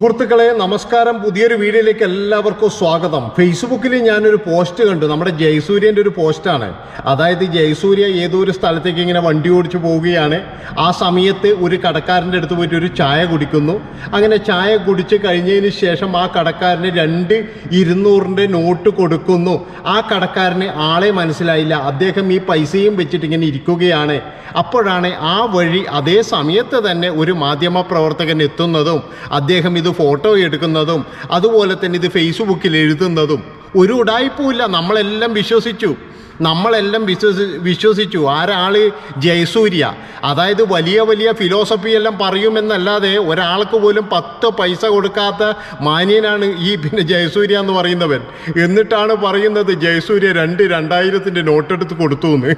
സുഹൃത്തുക്കളെ നമസ്കാരം. പുതിയൊരു വീഡിയോയിലേക്ക് എല്ലാവർക്കും സ്വാഗതം. ഫേസ്ബുക്കിൽ ഞാനൊരു പോസ്റ്റ് കണ്ടു. നമ്മുടെ ജയസൂര്യന്റെ ഒരു പോസ്റ്റാണ്. അതായത് ജയസൂര്യ ഏതോ ഒരു സ്ഥലത്തേക്ക് ഇങ്ങനെ വണ്ടി ഓടിച്ചു പോവുകയാണ്. ആ സമയത്ത് ഒരു കടക്കാരന്റെ അടുത്ത് പോയിട്ട് ഒരു ചായ കുടിക്കുന്നു. അങ്ങനെ ചായ കുടിച്ച് കഴിഞ്ഞതിന് ശേഷം ആ കടക്കാരന് രണ്ട് ഇരുന്നൂറിന്റെ നോട്ട് കൊടുക്കുന്നു. ആ കടക്കാരന് ആളെ മനസ്സിലായില്ല. അദ്ദേഹം ഈ പൈസയും വെച്ചിട്ട് ഇങ്ങനെ ഇരിക്കുകയാണ്. അപ്പോഴാണ് ആ വഴി അതേ സമയത്ത് തന്നെ ഒരു മാധ്യമ പ്രവർത്തകൻ എത്തുന്നതും അദ്ദേഹം ഇത് ഫോട്ടോ എടുക്കുന്നതും അതുപോലെ തന്നെ ഇത് ഫേസ്ബുക്കിൽ എഴുതുന്നതും ഒരു ഉടായ്പുമില്ല നമ്മളെല്ലാം വിശ്വസിച്ചു. നമ്മളെല്ലാം വിശ്വസി വിശ്വസിച്ചു. ആരാൾ ജയസൂര്യ. അതായത് വലിയ വലിയ ഫിലോസഫി എല്ലാം പറയുമെന്നല്ലാതെ ഒരാൾക്ക് പോലും പത്ത് പൈസ കൊടുക്കാത്ത മാന്യനാണ് ഈ പിന്നെ ജയസൂര്യ എന്ന് പറയുന്നവൻ. എന്നിട്ടാണ് പറയുന്നത് ജയസൂര്യ രണ്ട് രണ്ടായിരത്തിന്റെ നോട്ടെടുത്ത് കൊടുത്തു എന്ന്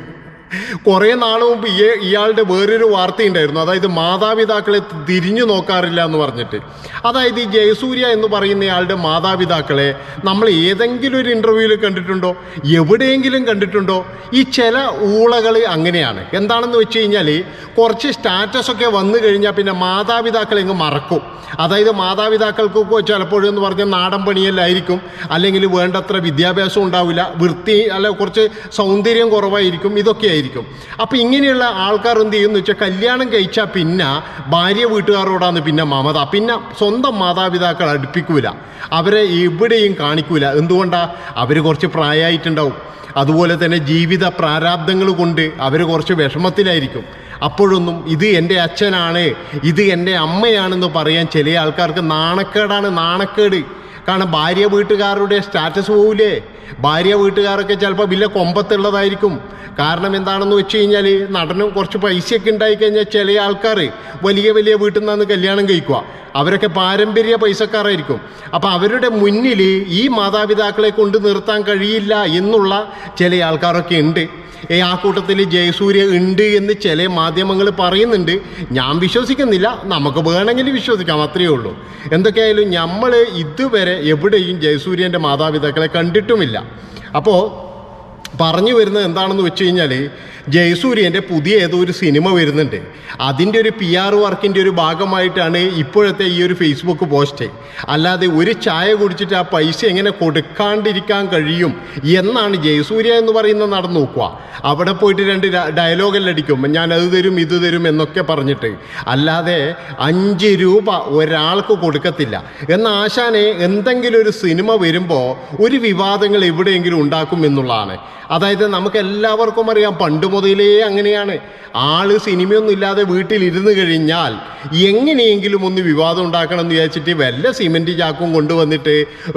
കുറേ നാൾ മുമ്പ് ഇയാളുടെ വേറൊരു വാർത്തയുണ്ടായിരുന്നു അതായത് മാതാപിതാക്കളെ തിരിഞ്ഞു നോക്കാറില്ല എന്ന് പറഞ്ഞിട്ട്. അതായത് ഈ ജയസൂര്യ എന്ന് പറയുന്ന ഇയാളുടെ മാതാപിതാക്കളെ നമ്മൾ ഏതെങ്കിലും ഒരു ഇന്റർവ്യൂവിൽ കണ്ടിട്ടുണ്ടോ? എവിടെയെങ്കിലും കണ്ടിട്ടുണ്ടോ? ഈ ചില ഊളകൾ അങ്ങനെയാണ്. എന്താണെന്ന് വെച്ച് കഴിഞ്ഞാൽ കുറച്ച് സ്റ്റാറ്റസൊക്കെ വന്നു കഴിഞ്ഞാൽ പിന്നെ മാതാപിതാക്കളെ ഇങ്ങ് മറക്കും. അതായത് മാതാപിതാക്കൾക്കൊക്കെ ചിലപ്പോഴെന്ന് പറഞ്ഞാൽ നാടൻ പണിയല്ലായിരിക്കും. അല്ലെങ്കിൽ വേണ്ടത്ര വിദ്യാഭ്യാസം ഉണ്ടാവില്ല. വൃത്തി അല്ല കുറച്ച് സൗന്ദര്യം കുറവായിരിക്കും. ഇതൊക്കെ ആയിരിക്കും അപ്പോൾ ഇങ്ങനെയുള്ള ആൾക്കാർ എന്ത് ചെയ്യുമെന്ന് വെച്ചാൽ കല്യാണം കഴിച്ചാൽ പിന്നെ ഭാര്യ വീട്ടുകാരോടാണ് പിന്നെ മമത പിന്നെ സ്വന്തം മാതാപിതാക്കൾ അടുപ്പിക്കൂല. അവരെ എവിടെയും കാണിക്കൂല. എന്തുകൊണ്ടാണ് അവർ കുറച്ച് പ്രായമായിട്ടുണ്ടാവും അതുപോലെ തന്നെ ജീവിത പ്രാരാബ്ദങ്ങൾ കൊണ്ട് അവർ കുറച്ച് വിഷമത്തിലായിരിക്കും. അപ്പോഴൊന്നും ഇത് എന്റെ അച്ഛനാണ് ഇത് എന്റെ അമ്മയാണെന്ന് പറയാൻ ചില ആൾക്കാർക്ക് നാണക്കേടാണ് നാണക്കേട്. കാരണം ഭാര്യ വീട്ടുകാരുടെ സ്റ്റാറ്റസ് പോവില്ലേ ഭാര്യ വീട്ടുകാരൊക്കെ ചിലപ്പോൾ വലിയ കൊമ്പത്തുള്ളതായിരിക്കും. കാരണം എന്താണെന്ന് വെച്ച് കഴിഞ്ഞാൽ നടനും കുറച്ച് പൈസയൊക്കെ ഉണ്ടായിക്കഴിഞ്ഞാൽ ചില ആൾക്കാർ വലിയ വലിയ വീട്ടിൽ നിന്നാണ് കല്യാണം കഴിക്കുക. അവരൊക്കെ പാരമ്പര്യ പൈസക്കാരായിരിക്കും. അപ്പോൾ അവരുടെ മുന്നിൽ ഈ മാതാപിതാക്കളെ കൊണ്ട് നിർത്താൻ കഴിയില്ല എന്നുള്ള ചില ആൾക്കാരൊക്കെ ഉണ്ട്. ഏ ആ കൂട്ടത്തിൽ ജയസൂര്യ ഉണ്ട് എന്ന് ചില മാധ്യമങ്ങൾ പറയുന്നുണ്ട്. ഞാൻ വിശ്വസിക്കുന്നില്ല. നമുക്ക് വേണമെങ്കിൽ വിശ്വസിക്കാം അത്രയേ ഉള്ളൂ. എന്തൊക്കെയായാലും നമ്മൾ ഇതുവരെ എവിടെയും ജയസൂര്യന്റെ മാതാപിതാക്കളെ കണ്ടിട്ടുമില്ല. അപ്പോൾ പറഞ്ഞു വരുന്നത് എന്താണെന്ന് വെച്ച് കഴിഞ്ഞാൽ ജയസൂര്യന്റെ പുതിയ ഏതോ ഒരു സിനിമ വരുന്നുണ്ട്. അതിന്റെ ഒരു പി ആർ വർക്കിന്റെ ഒരു ഭാഗമായിട്ടാണ് ഇപ്പോഴത്തെ ഈ ഒരു ഫേസ്ബുക്ക് പോസ്റ്റ് അല്ലാതെ ഒരു ചായ കുടിച്ചിട്ട് ആ പൈസ എങ്ങനെ കൊടുക്കാണ്ടിരിക്കാൻ കഴിയും എന്നാണ് ജയസൂര്യ എന്ന് പറയുന്ന നടന്നു നോക്കുക. അവിടെ പോയിട്ട് രണ്ട് ഡയലോഗെല്ലാം അടിക്കും. ഞാൻ അത് തരും ഇത് തരും എന്നൊക്കെ പറഞ്ഞിട്ട്. അല്ലാതെ അഞ്ച് രൂപ ഒരാൾക്ക് കൊടുക്കത്തില്ല. എന്ന ആശാനെ എന്തെങ്കിലും ഒരു സിനിമ വരുമ്പോൾ ഒരു വിവാദങ്ങൾ എവിടെയെങ്കിലും ഉണ്ടാക്കും എന്നുള്ളതാണ്. അതായത് നമുക്ക് എല്ലാവർക്കും അറിയാം പണ്ട് മുതലേ അങ്ങനെയാണ്. ആൾ സിനിമയൊന്നും ഇല്ലാതെ വീട്ടിലിരുന്ന് കഴിഞ്ഞാൽ എങ്ങനെയെങ്കിലും ഒന്ന് വിവാദം ഉണ്ടാക്കണം എന്ന് വിചാരിച്ചിട്ട് വല്ല സിമെന്റ് ചാക്കും കൊണ്ടുവന്നിട്ട്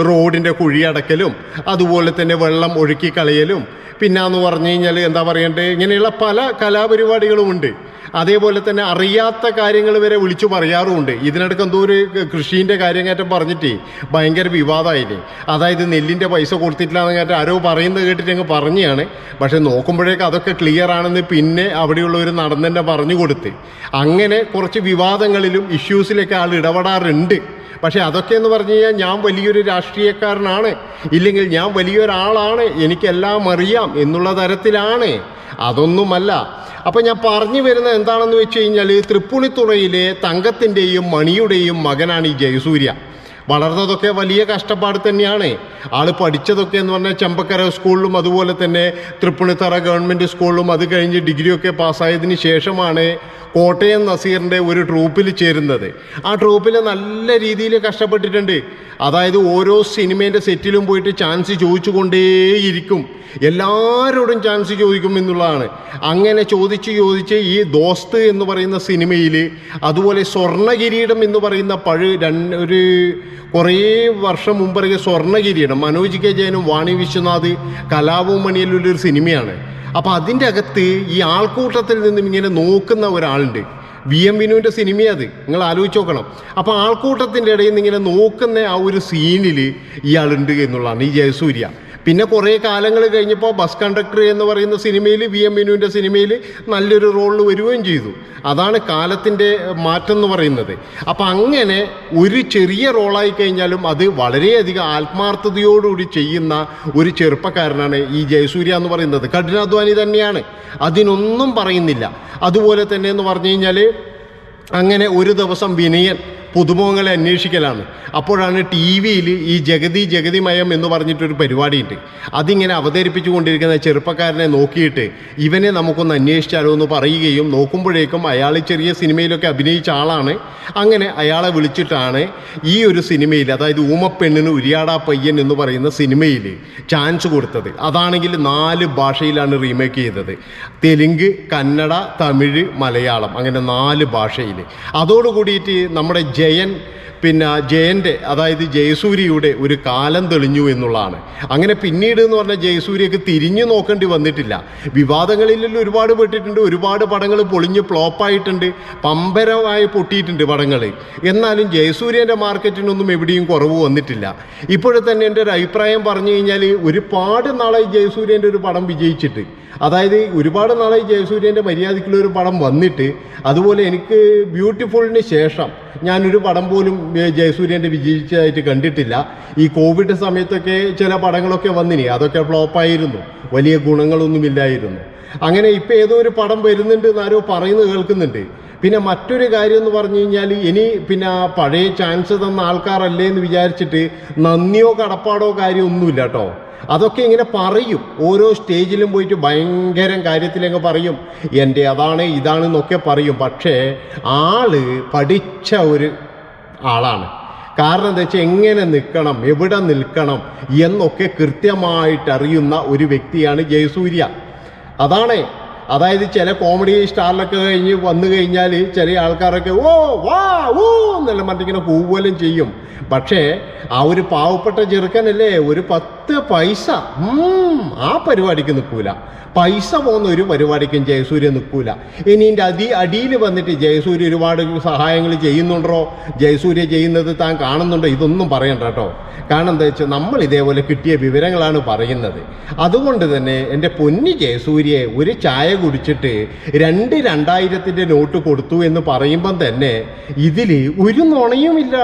റോഡിന്റെ കുഴിയടക്കലും അതുപോലെ തന്നെ വെള്ളം ഒഴുക്കി കളയലും പിന്നെ എന്ന് പറഞ്ഞു കഴിഞ്ഞാൽ എന്താ പറയണ്ടേ ഇങ്ങനെയുള്ള പല കലാപരിപാടികളുമുണ്ട്. അതേപോലെ തന്നെ അറിയാത്ത കാര്യങ്ങൾ വരെ വിളിച്ചു പറയാറുമുണ്ട് ഇതിനിടയ്ക്ക് എന്തോ ഒരു കൃഷീന്റെ കാര്യം കയറ്റം പറഞ്ഞിട്ട് ഭയങ്കര വിവാദമായില്ലേ അതായത് നെല്ലിന്റെ പൈസ കൊടുത്തിട്ടില്ലാന്ന് ആരോ പറയുന്നത് കേട്ടിട്ട് അങ്ങ് പറഞ്ഞതാണ് പക്ഷേ നോക്കുമ്പോഴേക്ക് അതൊക്കെ ക്ലിയർ ആണെന്ന് പിന്നെ അവിടെയുള്ളവർ നടൻ തന്നെ പറഞ്ഞു കൊടുത്ത്. അങ്ങനെ കുറച്ച് വിവാദങ്ങളിലും ഇഷ്യൂസിലൊക്കെ ആൾ ഇടപെടാറുണ്ട്. പക്ഷേ അതൊക്കെ എന്ന് പറഞ്ഞു കഴിഞ്ഞാൽ ഞാൻ വലിയൊരു രാഷ്ട്രീയക്കാരനാണ്. ഇല്ലെങ്കിൽ ഞാൻ വലിയൊരാളാണ്. എനിക്കെല്ലാം അറിയാം എന്നുള്ള തരത്തിലാണ്. അതൊന്നുമല്ല. അപ്പം ഞാൻ പറഞ്ഞു വരുന്നത് എന്താണെന്ന് വെച്ച് കഴിഞ്ഞാൽ തൃപ്പുണിത്തുറയിലെ തങ്കത്തിന്റെയും മണിയുടെയും മകനാണ് ഈ ജയസൂര്യ. വളർന്നതൊക്കെ വലിയ കഷ്ടപ്പാട് തന്നെയാണ്. ആൾ പഠിച്ചതൊക്കെ എന്ന് പറഞ്ഞാൽ ചമ്പക്കര സ്കൂളിലും അതുപോലെ തന്നെ തൃപ്പുണിത്തറ ഗവൺമെന്റ് സ്കൂളിലും അത് കഴിഞ്ഞ് ഡിഗ്രിയൊക്കെ പാസ്സായതിന് ശേഷമാണ് കോട്ടയം നസീറിന്റെ ഒരു ട്രൂപ്പിൽ ചേരുന്നത്. ആ ട്രൂപ്പിൽ നല്ല രീതിയിൽ കഷ്ടപ്പെട്ടിട്ടുണ്ട്. അതായത് ഓരോ സിനിമേന്റെ സെറ്റിലും പോയിട്ട് ചാൻസ് ചോദിച്ചു കൊണ്ടേയിരിക്കും എല്ലാവരോടും ചാൻസ് ചോദിക്കും എന്നുള്ളതാണ്. അങ്ങനെ ചോദിച്ച് ചോദിച്ച് ഈ ദോസ്ത് എന്ന് പറയുന്ന സിനിമയിൽ അതുപോലെ സ്വർണകിരീടം എന്ന് പറയുന്ന പഴു രണ്ട് ഒരു കുറേ വർഷം മുമ്പിറങ്ങിയ സ്വർണകിരീടം മനോജ് കെ ജയനും വാണി വിശ്വനാഥ് കലാപവും മണിയിലുള്ളൊരു സിനിമയാണ്. അപ്പോൾ അതിന്റെ അകത്ത് ഈ ആൾക്കൂട്ടത്തിൽ നിന്നും ഇങ്ങനെ നോക്കുന്ന ഒരാളുണ്ട്. വി എം വിനുവിന്റെ സിനിമയത്. നിങ്ങൾ ആലോചിച്ച് നോക്കണം. അപ്പോൾ ആൾക്കൂട്ടത്തിന്റെ ഇടയിൽ നിന്ന് ഇങ്ങനെ നോക്കുന്ന ആ ഒരു സീനിൽ ഇയാളുണ്ട് എന്നുള്ളതാണ് ഈ ജയസൂര്യ. പിന്നെ കുറേ കാലങ്ങൾ കഴിഞ്ഞപ്പോൾ ബസ് കണ്ടക്ടർ എന്ന് പറയുന്ന സിനിമയിൽ വി എം മിനുവിന്റെ സിനിമയിൽ നല്ലൊരു റോളിൽ വരികയും ചെയ്തു. അതാണ് കാലത്തിന്റെ മാറ്റം എന്ന് പറയുന്നത്. അപ്പം അങ്ങനെ ഒരു ചെറിയ റോളായി കഴിഞ്ഞാലും അത് വളരെയധികം ആത്മാർത്ഥതയോടുകൂടി ചെയ്യുന്ന ഒരു ചെറുപ്പക്കാരനാണ് ഈ ജയസൂര്യ എന്ന് പറയുന്നത്. കഠിനാധ്വാനി തന്നെയാണ്. അതിനൊന്നും പറയുന്നില്ല. അതുപോലെ തന്നെ എന്ന് പറഞ്ഞു കഴിഞ്ഞാൽ അങ്ങനെ ഒരു ദിവസം വിനയൻ പുതുമുഖങ്ങളെ അന്വേഷിക്കലാണ്. അപ്പോഴാണ് ടി വിയിൽ ഈ ജഗതി ജഗതിമയം എന്ന് പറഞ്ഞിട്ടൊരു പരിപാടിയുണ്ട്. അതിങ്ങനെ അവതരിപ്പിച്ചു കൊണ്ടിരിക്കുന്ന ചെറുപ്പക്കാരനെ നോക്കിയിട്ട് ഇവനെ നമുക്കൊന്ന് അന്വേഷിച്ചാലോ എന്ന് പറയുകയും നോക്കുമ്പോഴേക്കും അയാൾ ചെറിയ സിനിമയിലൊക്കെ അഭിനയിച്ച ആളാണ്. അങ്ങനെ അയാളെ വിളിച്ചിട്ടാണ് ഈ ഒരു സിനിമയിൽ അതായത് ഊമപ്പെണ്ണിന് ഉരിയാടാ പയ്യൻ എന്ന് പറയുന്ന സിനിമയിൽ ചാൻസ് കൊടുത്തത്. അതാണെങ്കിൽ നാല് ഭാഷയിലാണ് റീമേക്ക് ചെയ്തത്. തെലുങ്ക് കന്നഡ തമിഴ് മലയാളം അങ്ങനെ നാല് ഭാഷയിൽ. അതോടുകൂടിയിട്ട് നമ്മുടെ ജയൻ പിന്നെ ജയന്റെ അതായത് ജയസൂര്യയുടെ ഒരു കാലം തെളിഞ്ഞു എന്നുള്ളതാണ്. അങ്ങനെ പിന്നീട് എന്ന് പറഞ്ഞാൽ ജയസൂര്യക്ക് തിരിഞ്ഞു നോക്കേണ്ടി വന്നിട്ടില്ല. വിവാദങ്ങളിലെല്ലാം ഒരുപാട് പെട്ടിട്ടുണ്ട് ഒരുപാട് പടങ്ങൾ പൊളിഞ്ഞ് ഫ്ലോപ്പായിട്ടുണ്ട് പമ്പരമായി പൊട്ടിയിട്ടുണ്ട് പടങ്ങൾ എന്നാലും ജയസൂര്യന്റെ മാർക്കറ്റിനൊന്നും എവിടെയും കുറവ് വന്നിട്ടില്ല. ഇപ്പോഴും തന്നെ എന്റെ ഒരു അഭിപ്രായം പറഞ്ഞു കഴിഞ്ഞാൽ ഒരുപാട് നാളായി ജയസൂര്യന്റെ ഒരു പടം വിജയിച്ചിട്ട് അതായത് ഒരുപാട് നാളായി ജയസൂര്യന്റെ മര്യാദയ്ക്കുള്ള ഒരു പടം വന്നിട്ട് അതുപോലെ എനിക്ക് ബ്യൂട്ടിഫുളിന് ശേഷം ഞാനൊരു പടം പോലും ജയസൂര്യന്റെ വിജയിച്ചതായിട്ട് കണ്ടിട്ടില്ല. ഈ കോവിഡ് സമയത്തൊക്കെ ചില പടങ്ങളൊക്കെ വന്നിനി അതൊക്കെ ഫ്ലോപ്പായിരുന്നു വലിയ ഗുണങ്ങളൊന്നുമില്ലായിരുന്നു. അങ്ങനെ ഇപ്പം ഏതോ ഒരു പടം വരുന്നുണ്ട് എന്നാരോ പറയുന്നു കേൾക്കുന്നുണ്ട്. പിന്നെ മറ്റൊരു കാര്യം എന്ന് പറഞ്ഞു കഴിഞ്ഞാൽ ഇനി പിന്നെ പഴയ ചാൻസ് തന്ന ആൾക്കാരല്ലേ എന്ന് വിചാരിച്ചിട്ട് നന്ദിയോ കടപ്പാടോ കാര്യമൊന്നുമില്ല കേട്ടോ അതൊക്കെ ഇങ്ങനെ പറയും. ഓരോ സ്റ്റേജിലും പോയിട്ട് ഭയങ്കരം കാര്യത്തിലങ്ങ് പറയും. എന്റെ അതാണ് ഇതാണെന്നൊക്കെ പറയും. പക്ഷേ ആൾ പഠിച്ച ഒരു ആളാണ്. കാരണം എന്താ വെച്ചാൽ എങ്ങനെ നിൽക്കണം എവിടെ നിൽക്കണം എന്നൊക്കെ കൃത്യമായിട്ട് അറിയുന്ന ഒരു വ്യക്തിയാണ് ജയസൂര്യ. അതാണ്. അതായത് ചില കോമഡി സ്റ്റാറിലൊക്കെ കഴിഞ്ഞ് വന്നു കഴിഞ്ഞാൽ ചില ആൾക്കാരൊക്കെ ഓ വാ ഓ എന്നെല്ലാം പറഞ്ഞിങ്ങനെ പോവുകയും ചെയ്യും. പക്ഷേ ആ ഒരു പാവപ്പെട്ട ചെറുക്കനല്ലേ ഒരു പത്ത് പൈസ ആ പരിപാടിക്ക് നിൽക്കൂല. പൈസ പോകുന്ന ഒരു പരിപാടിക്കും ജയസൂര്യ നിൽക്കൂല. ഇനി എന്റെ അതി അടിയിൽ വന്നിട്ട് ജയസൂര്യ ഒരുപാട് സഹായങ്ങൾ ചെയ്യുന്നുണ്ടോ? ജയസൂര്യ ചെയ്യുന്നത് താൻ കാണുന്നുണ്ടോ? ഇതൊന്നും പറയണ്ട കേട്ടോ. കാരണം എന്താ വെച്ചാൽ നമ്മൾ ഇതേപോലെ കിട്ടിയ വിവരങ്ങളാണ് പറയുന്നത്. അതുകൊണ്ട് തന്നെ എന്റെ പൊന്നി ജയസൂര്യയെ ഒരു ചായ കുടിച്ചിട്ട് രണ്ട് രണ്ടായിരത്തിന്റെ നോട്ട് കൊടുത്തു എന്ന് പറയുമ്പം തന്നെ ഇതിൽ ഒരു നുണയുമില്ല.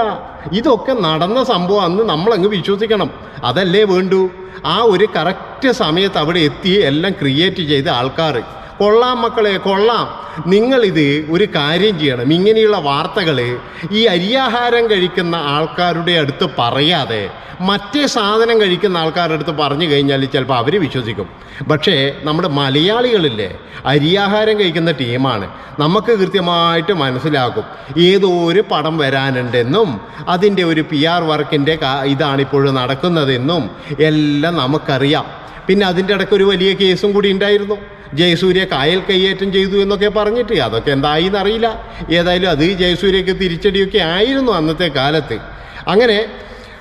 ഇതൊക്കെ നടന്ന സംഭവം അന്ന് നമ്മളങ്ങ് വിശ്വസിക്കണം. അതല്ലേ വേണ്ടു? ആ ഒരു കറക്റ്റ് സമയത്ത് അവിടെ എത്തി എല്ലാം ക്രിയേറ്റ് ചെയ്ത ആൾക്കാർ കൊള്ളാം മക്കളെ കൊള്ളാം. നിങ്ങളിത് ഒരു കാര്യം ചെയ്യണം. ഇങ്ങനെയുള്ള വാർത്തകൾ ഈ അരിയാഹാരം കഴിക്കുന്ന ആൾക്കാരുടെ അടുത്ത് പറയാതെ മറ്റേ സാധനം കഴിക്കുന്ന ആൾക്കാരുടെ അടുത്ത് പറഞ്ഞു കഴിഞ്ഞാൽ ചിലപ്പോൾ അവർ വിശ്വസിക്കും. പക്ഷേ നമ്മുടെ മലയാളികളില്ലേ അരിയാഹാരം കഴിക്കുന്ന ടീമാണ്. നമുക്ക് കൃത്യമായിട്ട് മനസ്സിലാക്കും ഏതോ ഒരു പടം വരാനുണ്ടെന്നും അതിന്റെ ഒരു പി ആർ വർക്കിന്റെ ഇതാണിപ്പോഴും നടക്കുന്നതെന്നും എല്ലാം നമുക്കറിയാം. പിന്നെ അതിന്റെ ഇടയ്ക്ക് ഒരു വലിയ കേസും കൂടി ഉണ്ടായിരുന്നു. ജയസൂര്യ കായൽ കയ്യേറ്റം ചെയ്തു എന്നൊക്കെ പറഞ്ഞിട്ട് അതൊക്കെ എന്തായി എന്നറിയില്ല ഏതായാലും അത് ജയസൂര്യക്ക് തിരിച്ചടിയൊക്കെ ആയിരുന്നു അന്നത്തെ കാലത്ത്. അങ്ങനെ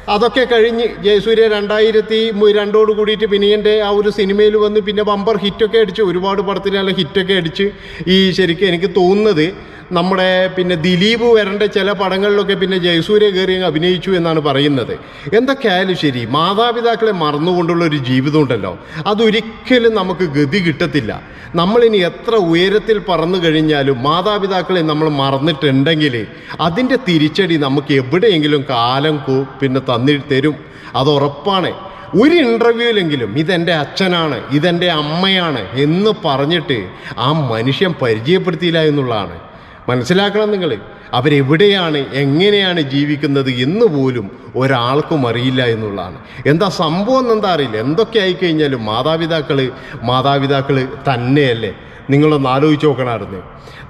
അതൊക്കെ കഴിഞ്ഞ് ജയസൂര്യ രണ്ടായിരത്തി രണ്ടോട് കൂടിയിട്ട് പിന്നീന്റെ ആ ഒരു സിനിമയിൽ വന്ന് പിന്നെ ബമ്പർ ഹിറ്റൊക്കെ അടിച്ച് ഒരുപാട് പടത്തിന് നല്ല ഹിറ്റൊക്കെ അടിച്ച് ഈ ശരിക്കും എനിക്ക് തോന്നുന്നത് നമ്മുടെ പിന്നെ ദിലീപ് വരേണ്ട ചില പടങ്ങളിലൊക്കെ പിന്നെ ജയസൂര്യ കയറി അഭിനയിച്ചു എന്നാണ് പറയുന്നത്. എന്തൊക്കെയായാലും ശരി മാതാപിതാക്കളെ മറന്നുകൊണ്ടുള്ള ഒരു ജീവിതം ഉണ്ടല്ലോ. അതൊരിക്കലും നമുക്ക് ഗതി കിട്ടത്തില്ല. നമ്മളിനി എത്ര ഉയരത്തിൽ പറന്നു കഴിഞ്ഞാലും മാതാപിതാക്കളെ നമ്മൾ മറന്നിട്ടുണ്ടെങ്കിൽ അതിന്റെ തിരിച്ചടി നമുക്ക് എവിടെയെങ്കിലും കാലം പിന്നെ തന്നി തരും. അത് ഉറപ്പാണ്. ഒരു ഇന്റർവ്യൂവിലെങ്കിലും ഇതെന്റെ അച്ഛനാണ് ഇതെന്റെ അമ്മയാണ് എന്ന് പറഞ്ഞിട്ട് ആ മനുഷ്യൻ പരിചയപ്പെടുത്തിയില്ല എന്നുള്ളതാണ്. മനസ്സിലാക്കണം നിങ്ങൾ. അവരെവിടെയാണ് എങ്ങനെയാണ് ജീവിക്കുന്നത് എന്ന് പോലും ഒരാൾക്കും അറിയില്ല എന്നുള്ളതാണ്. എന്താ സംഭവം എന്താ അറിയില്ല. എന്തൊക്കെ ആയിക്കഴിഞ്ഞാലും മാതാപിതാക്കൾ മാതാപിതാക്കൾ തന്നെയല്ലേ? നിങ്ങളൊന്ന് ആലോചിച്ച് നോക്കണമായിരുന്നു.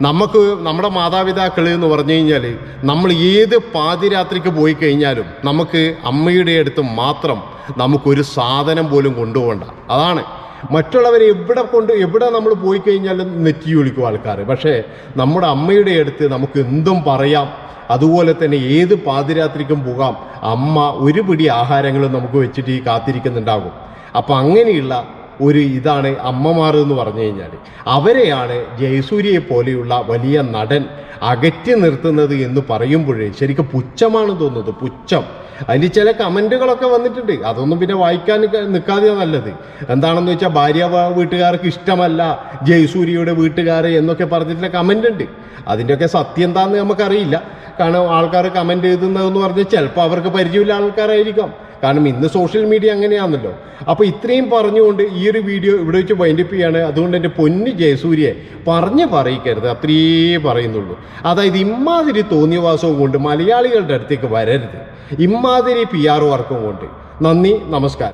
നമുക്ക് നമ്മുടെ മാതാപിതാക്കൾ എന്ന് പറഞ്ഞു കഴിഞ്ഞാൽ നമ്മൾ ഏത് പാതിരാത്രിക്ക് പോയി കഴിഞ്ഞാലും നമുക്ക് അമ്മയുടെ അടുത്ത് മാത്രം നമുക്കൊരു സാധനം പോലും കൊണ്ടുപോകണ്ട. അതാണ്. മറ്റുള്ളവരെ എവിടെ കൊണ്ട് എവിടെ നമ്മൾ പോയി കഴിഞ്ഞാലും നെറ്റി വിളിക്കും ആൾക്കാർ പക്ഷേ നമ്മുടെ അമ്മയുടെ അടുത്ത് നമുക്ക് എന്തും പറയാം. അതുപോലെ തന്നെ ഏത് പാതിരാത്രിക്കും പോകാം. അമ്മ ഒരു പിടി ആഹാരങ്ങളും നമുക്ക് വെച്ചിട്ട് കാത്തിരിക്കുന്നുണ്ടാകും. അപ്പം അങ്ങനെയുള്ള ഒരു ഇതാണ് അമ്മമാർ എന്ന് പറഞ്ഞു കഴിഞ്ഞാൽ. അവരെയാണ് ജയസൂര്യയെ പോലെയുള്ള വലിയ നടൻ അകറ്റി നിർത്തുന്നത് എന്ന് പറയുമ്പോഴേ ശരിക്കും പുച്ഛമാണ് തോന്നുന്നത്. പുച്ഛം. അതിൽ ചില കമന്റുകളൊക്കെ വന്നിട്ടുണ്ട്. അതൊന്നും പിന്നെ വായിക്കാൻ നിൽക്കാതെ നല്ലത്. എന്താണെന്ന് വെച്ചാൽ ഭാര്യ വീട്ടുകാർക്ക് ഇഷ്ടമല്ല ജയസൂര്യയുടെ വീട്ടുകാർ എന്നൊക്കെ പറഞ്ഞിട്ടുള്ള കമന്റ് ഉണ്ട് അതിന്റെയൊക്കെ സത്യം എന്താണെന്ന് നമുക്കറിയില്ല. കാരണം ആൾക്കാർ കമന്റ് എഴുതുന്നതെന്ന് പറഞ്ഞാൽ ചിലപ്പോൾ അവർക്ക് പരിചയമില്ല ആൾക്കാരായിരിക്കാം. കാരണം ഇന്ന് സോഷ്യൽ മീഡിയ അങ്ങനെയാണല്ലോ. അപ്പോൾ ഇത്രയും പറഞ്ഞുകൊണ്ട് ഈ ഒരു വീഡിയോ ഇവിടെ വെച്ച് വൈൻഡപ്പ് ചെയ്യാണ്. അതുകൊണ്ട് എന്റെ പൊന്ന് ജയസൂര്യയെ പറഞ്ഞ് പറയിക്കരുത്. അത്രയേ പറയുന്നുള്ളൂ. അതായത് ഇമ്മാതിരി തോന്നിയവാസവും കൊണ്ട് മലയാളികളുടെ അടുത്തേക്ക് വരരുത്. ഇമ്മാതിരി പി ആർ വർക്കും കൊണ്ട്. നന്ദി നമസ്കാരം.